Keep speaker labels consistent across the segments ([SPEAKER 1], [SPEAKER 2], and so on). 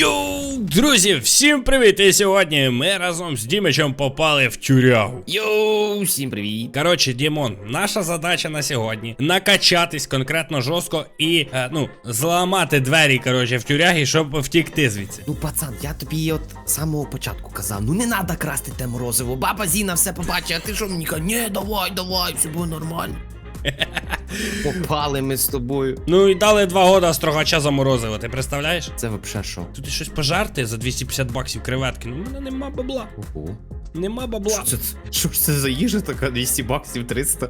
[SPEAKER 1] Йоу, друзі, всім привіт! І сьогодні ми разом з Дімичем попали в тюрягу.
[SPEAKER 2] Йоу, всім привіт.
[SPEAKER 1] Коротше, Дімон, наша задача на сьогодні накачатись конкретно жорстко і е, ну, зламати двері, коротше, в тюрягі, щоб втікти звідси.
[SPEAKER 2] Ну, пацан, я тобі от самого початку казав, ну не треба красти те морозиво. Баба Зіна все побачить, а ти що мені кажеш, ні, давай, давай, все буде нормально. Попали ми з тобою.
[SPEAKER 1] Ну і дали два года строгача заморозили, ти представляєш?
[SPEAKER 2] Це вообще що?
[SPEAKER 1] Тут і щось пожарти за 250 баксів креветки. Ну, в мене нема бабла.
[SPEAKER 2] Ого.
[SPEAKER 1] Нема бабла.
[SPEAKER 2] Що це, що ж це за їжа така 200 баксів 300?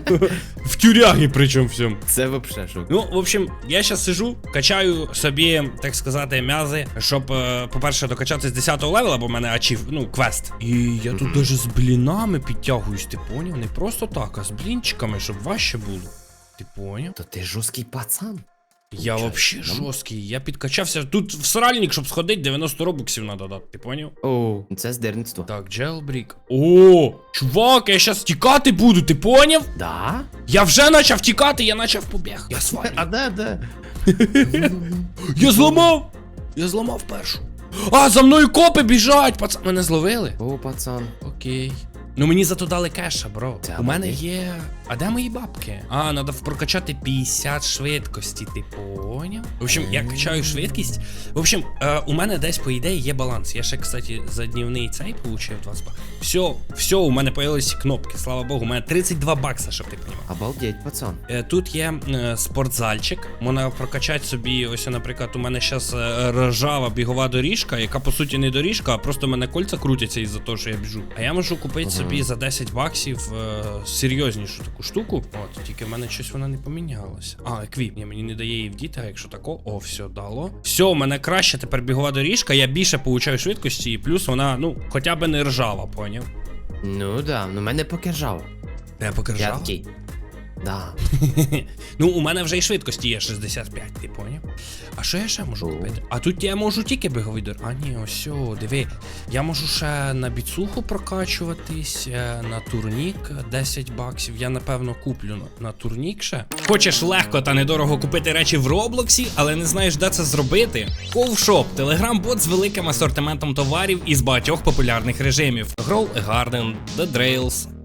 [SPEAKER 1] В тюрягі причому всьому.
[SPEAKER 2] Це вообще що?
[SPEAKER 1] Ну, в общем, я зараз сижу, качаю собі, так сказати, м'язи, щоб, е, по-перше, докачатись 10 левела, бо в мене ачів, ну, квест. І я тут даже з блінами підтягуюсь, ти поняв? Не просто так, а з блінчиками, щоб важче було. Ти поняв?
[SPEAKER 2] То ти жорсткий пацан.
[SPEAKER 1] Я вообще
[SPEAKER 2] да?
[SPEAKER 1] жорсткий. Я підкачався. Тут в сральник, щоб сходити, 90 робоксів надо дати, ти поняв?
[SPEAKER 2] О, це здирництво.
[SPEAKER 1] Так, джелбрік. О, чувак, я щас тікати буду, ти поняв?
[SPEAKER 2] Да?
[SPEAKER 1] Я вже почав тікати, я почав побіг. Я свалю.
[SPEAKER 2] А де, де?
[SPEAKER 1] Я зламав! Я зламав першу. А, за мною копи біжать! Пацан, мене зловили?
[SPEAKER 2] О, пацан.
[SPEAKER 1] Окей. Ну мені зато дали кеша, бро.
[SPEAKER 2] Це
[SPEAKER 1] У мене є. А де мої бабки? А, треба прокачати 50 швидкості, ти поняв? В общем, я качаю швидкість. В общем, е, у мене десь, по ідеї, є баланс. Я ще, кстати, за днівний цей получив 20 баксів. Все, все, у мене появилися кнопки, слава Богу, у мене 32 бакса, щоб ти понімав.
[SPEAKER 2] Обалдеть, пацан.
[SPEAKER 1] Е, Тут є е, спортзальчик, можна прокачати собі. Ось, наприклад, у мене зараз ржава бігова доріжка, яка по суті не доріжка, а просто в мене кольця крутяться із-за того, що я біжу. А я можу купити собі за 10 баксів е, серйознішу таку штуку. От, тільки в мене щось вона не помінялася. А, еквіп. Мені не дає її вдіти, а якщо тако, о, все дало. Все, у мене краще тепер бігова доріжка, я більше получаю швидкості, і плюс вона, ну, хоча б не ржава, поняв?
[SPEAKER 2] Ну да, ну мене поки ржав.
[SPEAKER 1] Я
[SPEAKER 2] Я такий. Да.
[SPEAKER 1] ну, у мене вже і швидкості є 65, ти поняв? А що я ще можу купити? А тут я можу тільки біговий дор. А ні, ось, диви. Я можу ще на біцуху прокачуватись, е, на турнік 10 баксів. Я напевно куплю на, на турнік ще. Хочеш легко та недорого купити речі в Роблоксі, але не знаєш, де це зробити? Ковшоп телеграм-бот з великим асортиментом товарів із багатьох популярних режимів: Grow a Garden, The Drails,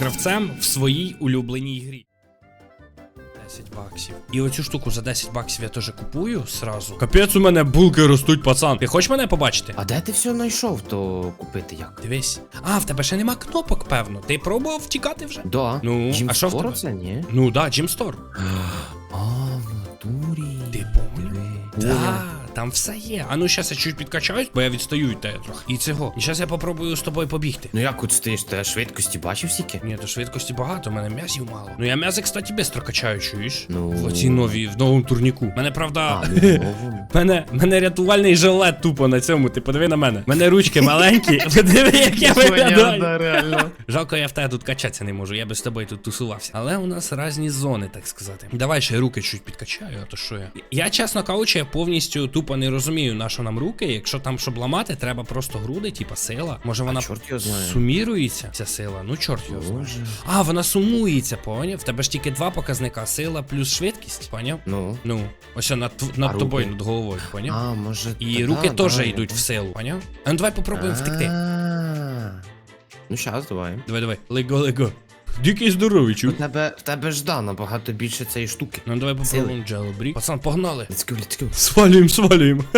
[SPEAKER 1] гравцем в своїй улюбленій грі. 10 баксів. І оцю штуку за 10 баксів я теж купую сразу. Капець, у мене булки ростуть, пацан. Ти хочеш мене побачити?
[SPEAKER 2] А де ти все знайшов, то купити як?
[SPEAKER 1] Дивись. А, в тебе ще нема кнопок, певно. Ти пробував втікати вже?
[SPEAKER 2] Да.
[SPEAKER 1] Ну,
[SPEAKER 2] Jim
[SPEAKER 1] а що в
[SPEAKER 2] Store
[SPEAKER 1] тебе?
[SPEAKER 2] це, ні?
[SPEAKER 1] Ну да, Jim Store.
[SPEAKER 2] А, в натурі.
[SPEAKER 1] Ти?
[SPEAKER 2] Диви.
[SPEAKER 1] Да, там все є. А ну щас я чуть підкачаюсь, бо я відстаю від тебе трохи. І цього. І щас я попробую з тобою побігти.
[SPEAKER 2] Ну як от стоїш, ти швидкості бачив стільки?
[SPEAKER 1] Ні, то швидкості багато, у мене м'язів мало. Ну я м'язи, кстати, бистро качаю, чуєш?
[SPEAKER 2] Ну.
[SPEAKER 1] В оцій новій, в новому турніку. Мене правда.
[SPEAKER 2] А, ну.
[SPEAKER 1] Мене, мене рятувальний жилет тупо на цьому, ти подиви на мене. Мене ручки маленькі, подиви, як я виглядаю. Жалко, я в тебе тут качатися не можу, я би з тобою тут тусувався. Але у нас різні зони, так сказати. Давай ще руки чуть підкачаю, а то що я. Я, чесно кажучи, я повністю тупо не розумію, на що нам руки. Якщо там щоб ламати, треба просто груди, типа сила. Може вона
[SPEAKER 2] знає.
[SPEAKER 1] сумірується, ця сила? Ну, чорт його знає. А, вона сумується, поняв? В тебе ж тільки два показника: сила плюс швидкість, поняв?
[SPEAKER 2] Ну.
[SPEAKER 1] Ну, ось над, над
[SPEAKER 2] А
[SPEAKER 1] тобою,
[SPEAKER 2] руки?
[SPEAKER 1] над головою, поняв?
[SPEAKER 2] А, може.
[SPEAKER 1] І
[SPEAKER 2] та
[SPEAKER 1] руки теж йдуть в силу, поняв? А ну давай попробуємо втекти.
[SPEAKER 2] Ну щас, давай.
[SPEAKER 1] Давай, давай. Лего, лего. Дикий здоровий,
[SPEAKER 2] У
[SPEAKER 1] чув.
[SPEAKER 2] тебе, в тебе ж да, набагато більше цієї штуки.
[SPEAKER 1] Ну давай попробуємо джелбрік. Пацан, погнали.
[SPEAKER 2] Let's go, let's go.
[SPEAKER 1] Свалюємо, свалюємо.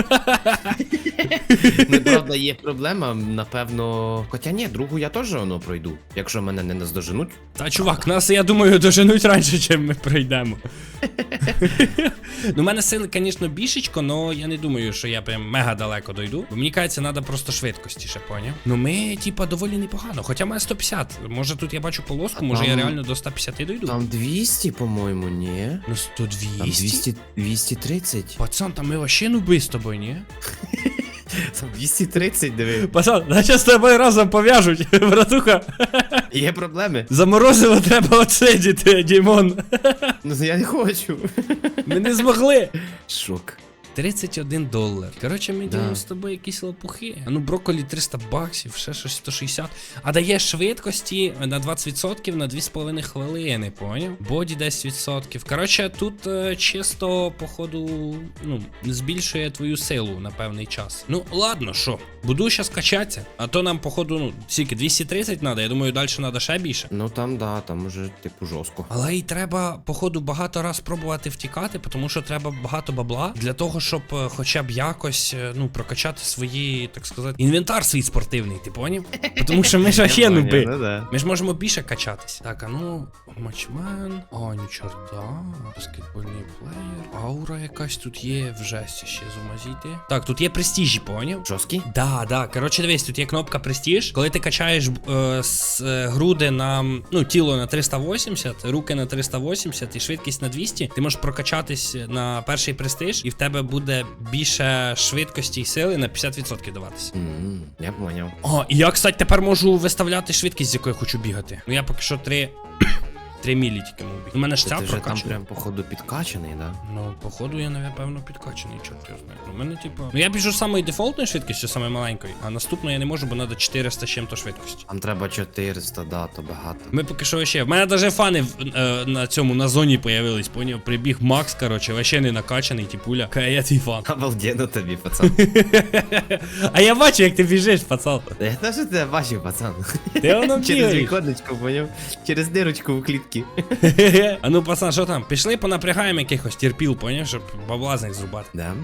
[SPEAKER 2] Ну, правда, є проблема, напевно. Хоча ні, другу я теж воно пройду, якщо мене не наздоженуть.
[SPEAKER 1] Та чувак, нас, я думаю, доженуть раніше, чим ми пройдемо. ну, у мене сили, звісно, бішечко, але я не думаю, що я прям мега далеко дойду. Бо мені кажеться, треба просто швидкості ще, поняв? Ну ми, типа, доволі непогано. Хоча має 150. Може тут я бачу полоску, може я реально до 150 дойду.
[SPEAKER 2] Там 200, по-моєму, ні.
[SPEAKER 1] Ну 100
[SPEAKER 2] Там 200, 230.
[SPEAKER 1] Пацан, там ми вообще нуби з тобою, ні?
[SPEAKER 2] Там 230, диви.
[SPEAKER 1] Пацан, наче з тобою разом пов'яжуть, братуха.
[SPEAKER 2] Є проблеми.
[SPEAKER 1] За морозиво треба отсидіти, Дімон.
[SPEAKER 2] Ну я не хочу.
[SPEAKER 1] Ми не змогли.
[SPEAKER 2] Шок.
[SPEAKER 1] 31 долар. Коротше, ми
[SPEAKER 2] Да.
[SPEAKER 1] з тобою якісь лопухи. А ну брокколі 300 баксів, ще щось 160. А дає швидкості на 20% на 2,5 хвилини, поняв? Боді 10%. Коротше, тут е, чисто, походу, ну, збільшує твою силу на певний час. Ну, ладно, що, буду щас качатися. А то нам, походу, ну, скільки, 230 треба, я думаю, далі треба ще більше.
[SPEAKER 2] Ну там да, там уже типу жорстко.
[SPEAKER 1] Але й треба, походу, багато раз пробувати втікати, тому що треба багато бабла для того, щоб е, хоча б якось е, ну, прокачати свої, так сказати, інвентар свій спортивний, ти поняв? Тому що ми ж вообще нуби.
[SPEAKER 2] Ну да.
[SPEAKER 1] Ми ж можемо більше качатись. Так, а ну, матчмен. О, ні чорта. Баскетбольний плеєр. Аура якась тут є. В жесті ще з ума зійти. Так, тут є престижі, поняв?
[SPEAKER 2] Жорсткий?
[SPEAKER 1] Да, да. Коротше, дивись, тут є кнопка престиж. Коли ти качаєш е, с, е, груди на ну, тіло на 380, руки на 380 і швидкість на 200, ти можеш прокачатись на перший престиж, і в тебе буде більше швидкості і сили на 50% даватися.
[SPEAKER 2] М, Я поняв.
[SPEAKER 1] О, і я, кстати, тепер можу виставляти швидкість, з якою я хочу бігати. Ну я поки що 3. 3 мілі тільки бігти. У мене ж
[SPEAKER 2] Ти
[SPEAKER 1] ця
[SPEAKER 2] вже там
[SPEAKER 1] прокачана.
[SPEAKER 2] прям походу підкачаний, да?
[SPEAKER 1] Ну, походу, я, напевно, підкачаний, чорт його знає. У мене, типу. Ну я біжу самою дефолтною швидкістю, самою маленькою, а наступну я не можу, бо треба 400 з чим-то швидкості.
[SPEAKER 2] Там треба 400, да, то багато.
[SPEAKER 1] Ми поки що ще. В мене навіть фани в- е, на цьому на зоні появились, поняв? Прибіг Макс, короче, вообще не накачаний, типуля. Каже, я твій фан.
[SPEAKER 2] Обалденно тобі, пацан.
[SPEAKER 1] А я бачу, як ти біжиш, пацан.
[SPEAKER 2] Я теж тебе бачив, пацан.
[SPEAKER 1] Ти воно
[SPEAKER 2] Через
[SPEAKER 1] бігаєш.
[SPEAKER 2] віконечко, поняв? Через дирочку в клітці.
[SPEAKER 1] А ну, пацан, що там? Пішли понапрягаємо якихось терпіл, поняв, щоб бабла з них зрубати.
[SPEAKER 2] Да?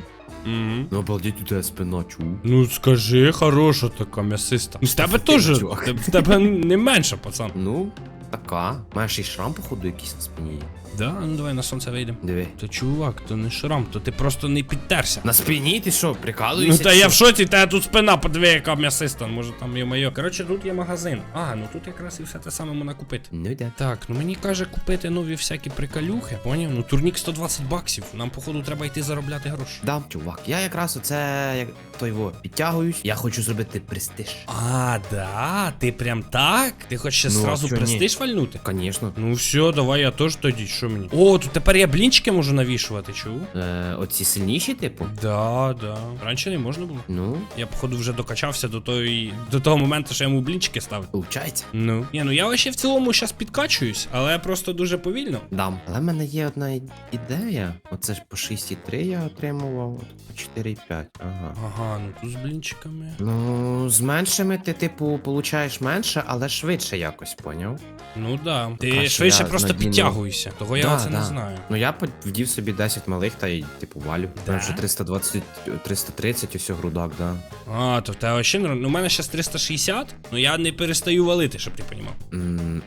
[SPEAKER 1] Угу.
[SPEAKER 2] Ну обалдеть у тебе спина, чу.
[SPEAKER 1] Ну скажи, хороша така м'ясиста. Ну з тебе теж.
[SPEAKER 2] чувак.
[SPEAKER 1] В тебе не менше, пацан.
[SPEAKER 2] Ну, така. Маєш і шрам, походу, якийсь на спині.
[SPEAKER 1] Да, ну давай на сонце вийдемо.
[SPEAKER 2] Диви.
[SPEAKER 1] То чувак, то не шрам, то ти просто не підтерся.
[SPEAKER 2] На спині ти що,
[SPEAKER 1] Ну
[SPEAKER 2] прикалуєшся?
[SPEAKER 1] та
[SPEAKER 2] чи
[SPEAKER 1] я в
[SPEAKER 2] що?
[SPEAKER 1] шоці, та тут спина подиви, яка м'ясиста, може там є моє. Коротше, тут є магазин. А, ну тут якраз і все те саме можна купити.
[SPEAKER 2] Ну да.
[SPEAKER 1] Так, ну мені каже купити нові всякі приколюхи, поняв? Ну турнік 120 баксів. Нам, походу, треба йти заробляти гроші.
[SPEAKER 2] Да, чувак, я якраз оце як той во підтягуюсь. Я хочу зробити престиж.
[SPEAKER 1] А, да, ти прям так? Ти хочеш ще
[SPEAKER 2] Ну, а
[SPEAKER 1] зразу
[SPEAKER 2] чо ні?
[SPEAKER 1] престиж вальнути?
[SPEAKER 2] Конечно.
[SPEAKER 1] Ну все, давай я теж тоді, що мені. О, тут тепер я блінчики можу навішувати, чув?
[SPEAKER 2] Е, оці сильніші, типу?
[SPEAKER 1] Да, да. Раніше не можна було.
[SPEAKER 2] Ну,
[SPEAKER 1] Я, походу, вже докачався до той, до того моменту, що я йому блінчики ставив.
[SPEAKER 2] виходить.
[SPEAKER 1] Ну. Ні, ну я ще в цілому зараз підкачуюсь, але просто дуже повільно.
[SPEAKER 2] Дам. Але в мене є одна ідея. Оце ж по 6,3 я отримував, от по 4,5. Ага.
[SPEAKER 1] Ага, ну тут з блінчиками.
[SPEAKER 2] Ну, з меншими ти, типу, получаєш менше, але швидше якось, поняв?
[SPEAKER 1] Ну да. Ти
[SPEAKER 2] Краще
[SPEAKER 1] швидше
[SPEAKER 2] я
[SPEAKER 1] просто
[SPEAKER 2] надіну.
[SPEAKER 1] підтягуєшся. Того я
[SPEAKER 2] Да,
[SPEAKER 1] це не
[SPEAKER 2] да.
[SPEAKER 1] знаю.
[SPEAKER 2] Ну я вдів собі 10 малих та й типу валю.
[SPEAKER 1] Да?
[SPEAKER 2] Там вже 320, 330 усього грудак, да.
[SPEAKER 1] А, то в тебе ще не. Ну, у мене зараз 360, ну я не перестаю валити, щоб ти понімав.
[SPEAKER 2] М,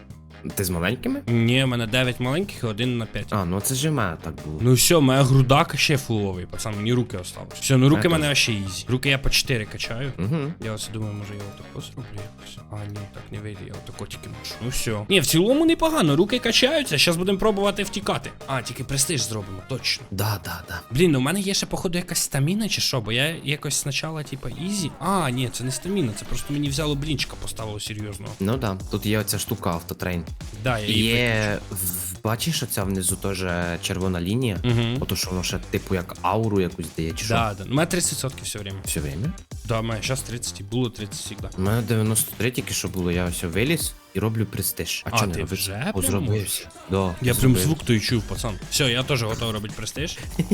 [SPEAKER 2] Ти з маленькими?
[SPEAKER 1] Ні, у мене 9 маленьких і один на 5.
[SPEAKER 2] А, ну це ж і в мене так було.
[SPEAKER 1] Ну все, моя грудак ще фуловий, пацан, мені руки осталось. Все, ну руки в мене
[SPEAKER 2] теж.
[SPEAKER 1] ще ізі. Руки я по 4 качаю.
[SPEAKER 2] Угу.
[SPEAKER 1] Я оце думаю, може я отако зроблю якось. А, ні, так не вийде, я отако тільки можу. Ну все. Ні, в цілому непогано, руки качаються, зараз будемо пробувати втікати. А, тільки престиж зробимо, точно.
[SPEAKER 2] Да, да, да.
[SPEAKER 1] Блін, ну у мене є ще, походу, якась стаміна чи що, бо я якось спочатку, типа, ізі. А, ні, це не стаміна, це просто мені взяло блінчика, поставило серйозно.
[SPEAKER 2] Ну да. Тут є оця штука автотрейн.
[SPEAKER 1] Да, я її
[SPEAKER 2] Є. в- Бачиш, оця внизу теж червона лінія.
[SPEAKER 1] Угу.
[SPEAKER 2] Ото що воно ще типу як ауру якусь дає, чи що?
[SPEAKER 1] Да, да. У мене 30% все время.
[SPEAKER 2] Все время.
[SPEAKER 1] Да, у мене зараз 30 і було 30 завжди.
[SPEAKER 2] У мене 93 тільки що було, я ось виліз і роблю престиж.
[SPEAKER 1] А,
[SPEAKER 2] чо не
[SPEAKER 1] ти
[SPEAKER 2] робити?
[SPEAKER 1] вже прям?
[SPEAKER 2] Да,
[SPEAKER 1] Я прям
[SPEAKER 2] зробив.
[SPEAKER 1] звук той чув, пацан. Все, я теж готовий робити престиж.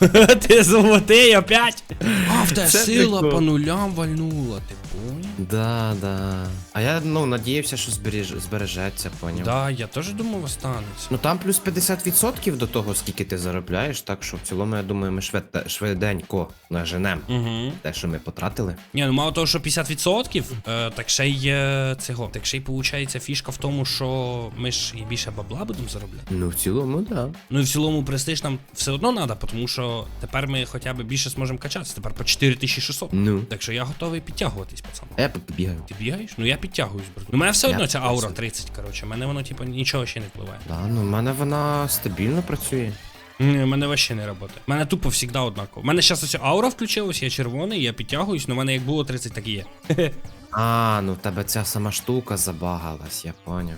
[SPEAKER 1] Ти золотий опять. А, в сила по нулям вальнула, ти поняв?
[SPEAKER 2] Да, да. А я ну надіявся, що зберіж... збережеться, поняв.
[SPEAKER 1] Да, я теж думав останеться.
[SPEAKER 2] Ну там плюс 50% до того, скільки ти заробляєш, так що в цілому, я думаю, ми швед... швиденько наженем
[SPEAKER 1] Угу.
[SPEAKER 2] те, що ми потратили.
[SPEAKER 1] Ні, ну мало того, що 50%, е, так ще й е, цього. Так ще й виходить фішка в тому, що ми ж і більше бабла будемо заробляти.
[SPEAKER 2] Ну, в цілому, да.
[SPEAKER 1] Ну і в цілому престиж нам все одно треба, тому що тепер ми хоча б більше зможемо качатися. Тепер по 4600.
[SPEAKER 2] Ну.
[SPEAKER 1] Так що я готовий підтягуватись, пацан.
[SPEAKER 2] Я бігаю.
[SPEAKER 1] Ти бігаєш? Ну я підтягуюсь, брат. Ну, у мене все одно ця аура 30, коротше. У мене воно, типу, нічого ще не впливає.
[SPEAKER 2] Да, ну в мене вона стабільно працює.
[SPEAKER 1] Ні, у мене вообще не працює. У мене тупо завжди однаково. У мене зараз ось аура включилась, я червоний, я підтягуюсь, але в мене як було 30, так і є.
[SPEAKER 2] А, ну в тебе ця сама штука забагалась, я поняв.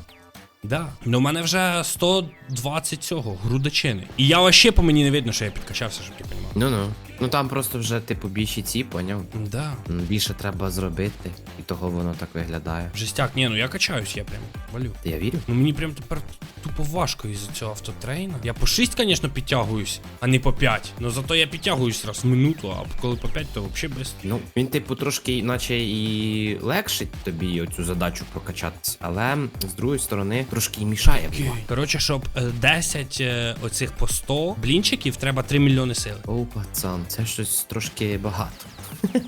[SPEAKER 1] Да. Ну, у мене вже 120 цього, грудачини. І я вообще по мені не видно, що я підкачався, щоб ти розумів.
[SPEAKER 2] Ну ну. Ну там просто вже типу більші ці, поняв?
[SPEAKER 1] Да.
[SPEAKER 2] Більше треба зробити, і того воно так виглядає.
[SPEAKER 1] Жестяк, ні, ну я качаюсь, я прям валю.
[SPEAKER 2] Та я вірю.
[SPEAKER 1] Ну мені прям тепер тупо важко із-за цього автотрейна. Я по 6, звісно, підтягуюсь, а не по 5. Ну зато я підтягуюсь раз в минуту, а коли по 5, то взагалі без.
[SPEAKER 2] Ну, він, типу, трошки, наче і легшить тобі оцю задачу прокачатись, але з другої сторони трошки і мішає. бува.
[SPEAKER 1] Коротше, щоб е, 10 е, оцих по 100 блінчиків, треба 3 мільйони сили.
[SPEAKER 2] О, пацан, це щось трошки багато.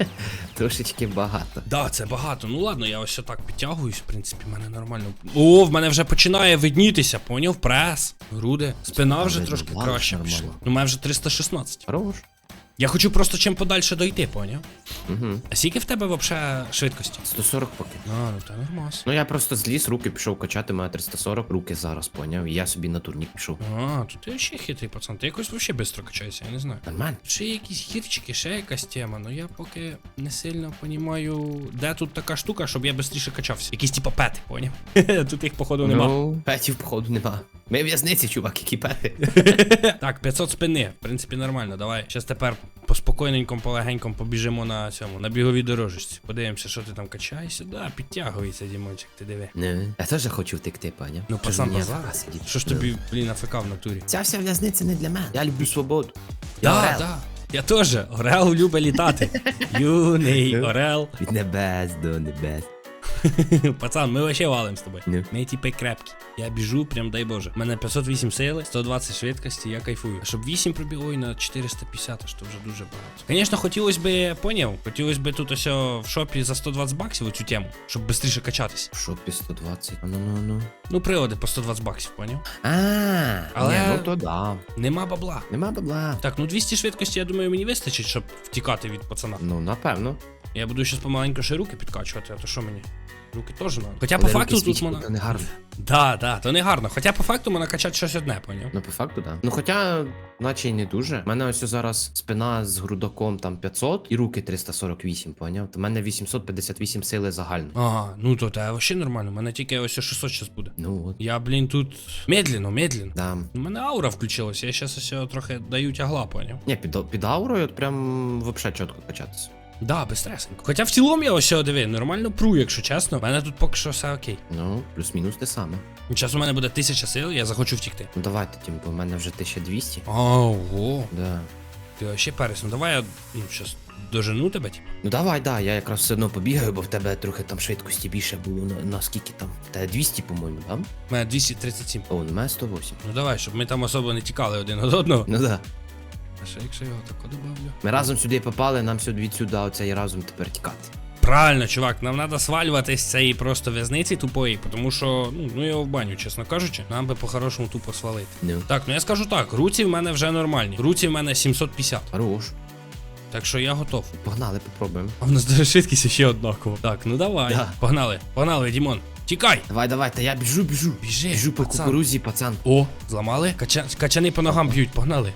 [SPEAKER 2] Трошечки багато.
[SPEAKER 1] Да, це багато. Ну ладно, я ось отак підтягуюсь, в принципі, в мене нормально. О, в мене вже починає виднітися, поняв? Прес, груди. Спина вже трошки
[SPEAKER 2] видно,
[SPEAKER 1] краще пішла. Ну, у мене вже 316.
[SPEAKER 2] Хорош.
[SPEAKER 1] Я хочу просто чим подальше дойти, поняв?
[SPEAKER 2] Угу.
[SPEAKER 1] А скільки в тебе взагалі швидкості?
[SPEAKER 2] 140 поки.
[SPEAKER 1] А, ну та нормас.
[SPEAKER 2] Ну я просто зліз, руки пішов качати, маю 340, руки зараз поняв. І я собі на турнік пішов.
[SPEAKER 1] А, тут ти ще хитрий пацан. Ти якось взагалі швидко качаєшся, я не знаю.
[SPEAKER 2] Нормально.
[SPEAKER 1] Ще якісь гірчики, ще якась тема, ну я поки не сильно понімаю, де тут така штука, щоб я швидше качався. Якісь типа пети, поняв? Тут їх, походу, нема.
[SPEAKER 2] Ну, петів, походу, нема. Ми в'язниці, чувак, які пети.
[SPEAKER 1] Так, 500 спини, в принципі, нормально. Давай. Щас тепер по спокійненькому, полегенькому побіжимо на цьому, на біговій дорожечці. Подивимося, що ти там качаєшся. Да, підтягується, Дімончик, ти диви.
[SPEAKER 2] Не, я теж хочу втекти, поняв.
[SPEAKER 1] Ну,
[SPEAKER 2] Що ж
[SPEAKER 1] пацан,
[SPEAKER 2] мені. АФК сидіти?
[SPEAKER 1] Що ж
[SPEAKER 2] Ну.
[SPEAKER 1] тобі, блін, АФК в натурі?
[SPEAKER 2] Ця вся в'язниця не для мене. Я люблю свободу. Я
[SPEAKER 1] Да,
[SPEAKER 2] орел.
[SPEAKER 1] да. Я теж. Орел любить літати. Юний
[SPEAKER 2] Ну.
[SPEAKER 1] орел.
[SPEAKER 2] Від небес до небес.
[SPEAKER 1] Пацан, ми вообще валим з тобою.
[SPEAKER 2] Ну.
[SPEAKER 1] Ми типи крепкі. Я біжу, прям дай Боже. У мене 508 сили, 120 швидкості, я кайфую. А щоб 8 пробіг, ой, на 450, аж то вже дуже багато. Звісно, хотілося би, поняв, хотілося би тут ось в шопі за 120 баксів оцю тему, щоб швидше качатись.
[SPEAKER 2] В шопі 120. А ну ну ну.
[SPEAKER 1] Ну, прилади по 120 баксів, поняв?
[SPEAKER 2] А,
[SPEAKER 1] Але-
[SPEAKER 2] ні, ну то да.
[SPEAKER 1] Нема бабла.
[SPEAKER 2] Нема бабла.
[SPEAKER 1] Так, ну 200 швидкості, я думаю, мені вистачить, щоб втікати від пацана.
[SPEAKER 2] Ну, напевно.
[SPEAKER 1] Я буду щас помаленьку ще руки підкачувати, а то що мені? Руки теж надо. Хоча по
[SPEAKER 2] Але
[SPEAKER 1] факту
[SPEAKER 2] руки
[SPEAKER 1] тут
[SPEAKER 2] свічки,
[SPEAKER 1] можна.
[SPEAKER 2] то не гарно.
[SPEAKER 1] Да, да, то не гарно. Хоча по факту можна качати щось одне, поняв?
[SPEAKER 2] Ну, по факту, да. Ну, хоча, наче й не дуже. У мене ось зараз спина з грудаком там 500 і руки 348, поняв? То в мене 858 сили загально.
[SPEAKER 1] Ага, ну то те вообще нормально. У мене тільки ось 600 зараз буде.
[SPEAKER 2] Ну от.
[SPEAKER 1] Я, блін, тут медленно, медленно.
[SPEAKER 2] Да.
[SPEAKER 1] У мене аура включилася, я зараз ось трохи даю тягла, поняв?
[SPEAKER 2] Ні, під, під аурою от прям вообще чітко качатися.
[SPEAKER 1] Да, безстресенько. Хоча в цілому я ось диви, нормально пру, якщо чесно. У мене тут поки що все окей.
[SPEAKER 2] Ну, плюс-мінус те саме.
[SPEAKER 1] Зараз у мене буде 1000 сил, я захочу втікти.
[SPEAKER 2] Ну давайте, тим, бо в мене вже 1200.
[SPEAKER 1] Ого,
[SPEAKER 2] Да.
[SPEAKER 1] ти вообще перес. Ну давай я ну, щас дожену тебе, типу.
[SPEAKER 2] Ну давай, да, я якраз все одно побігаю, бо в тебе трохи там швидкості більше було на, на скільки там. Та 200, по-моєму, да?
[SPEAKER 1] У мене 237.
[SPEAKER 2] О, у мене 108.
[SPEAKER 1] Ну давай, щоб ми там особо не тікали один від одного.
[SPEAKER 2] Ну да.
[SPEAKER 1] А ще якщо я його тако добавлю.
[SPEAKER 2] Ми разом сюди попали, нам сюди відсюди оцей разом тепер тікати.
[SPEAKER 1] Правильно, чувак, нам треба свалювати з цієї просто в'язниці тупої, тому що, ну, ну його в баню, чесно кажучи, нам би по-хорошому тупо свалити.
[SPEAKER 2] Ну.
[SPEAKER 1] Так, ну я скажу так, руці в мене вже нормальні. Руці в мене 750.
[SPEAKER 2] Хорош.
[SPEAKER 1] Так що я готов.
[SPEAKER 2] Погнали, попробуємо.
[SPEAKER 1] А в нас даже швидкість ще однаково. Так, ну давай.
[SPEAKER 2] Да.
[SPEAKER 1] Погнали, погнали, Дімон. Тікай!
[SPEAKER 2] Давай, давай, та я біжу, біжу.
[SPEAKER 1] Біжи,
[SPEAKER 2] Біжу по
[SPEAKER 1] пацан.
[SPEAKER 2] кукурузі, пацан.
[SPEAKER 1] О, зламали? Кача... Качани по ногам б'ють, погнали.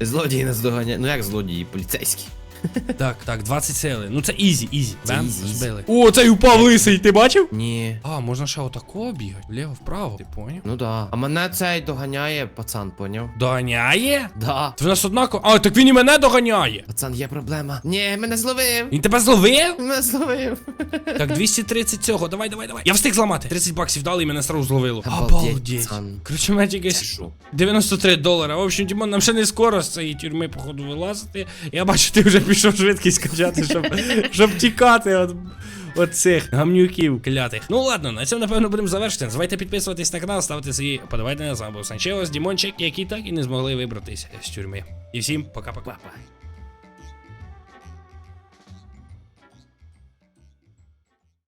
[SPEAKER 2] Злодії нас доганяють. Ну як злодії, поліцейські.
[SPEAKER 1] так, так, 20 сили. Ну це ізі, ізі.
[SPEAKER 2] Це
[SPEAKER 1] Бем,
[SPEAKER 2] ізі, ізі.
[SPEAKER 1] збили. О, цей упав лисий, ти бачив?
[SPEAKER 2] Ні.
[SPEAKER 1] А, можна ще отако бігати, вліво, вправо. Ти поняв?
[SPEAKER 2] Ну да. А мене цей доганяє, пацан, поняв?
[SPEAKER 1] Доганяє?
[SPEAKER 2] Да.
[SPEAKER 1] То в нас однаково. А, так він і мене доганяє.
[SPEAKER 2] Пацан, є проблема. Ні, мене зловив.
[SPEAKER 1] Він тебе зловив?
[SPEAKER 2] Мене зловив.
[SPEAKER 1] Так, 230 цього, давай, давай, давай. Я встиг зламати. 30 баксів дали і мене сразу зловило.
[SPEAKER 2] Обалдеть,
[SPEAKER 1] Обалдеть.
[SPEAKER 2] пацан.
[SPEAKER 1] Коротше, у мене тільки
[SPEAKER 2] Це що?
[SPEAKER 1] 93 долара. В общем, Дімон, нам ще не скоро з цієї тюрми, походу, вилазити. Я бачу, ти вже пішов швидкість качати, щоб, щоб тікати От... цих гамнюків клятих. Ну ладно, на цьому, напевно, будемо завершити. Не підписуватись на канал, ставити свої подавайте на з вами був Санчеос, Дімончик, які так і не змогли вибратися з тюрми. І всім пока-пока.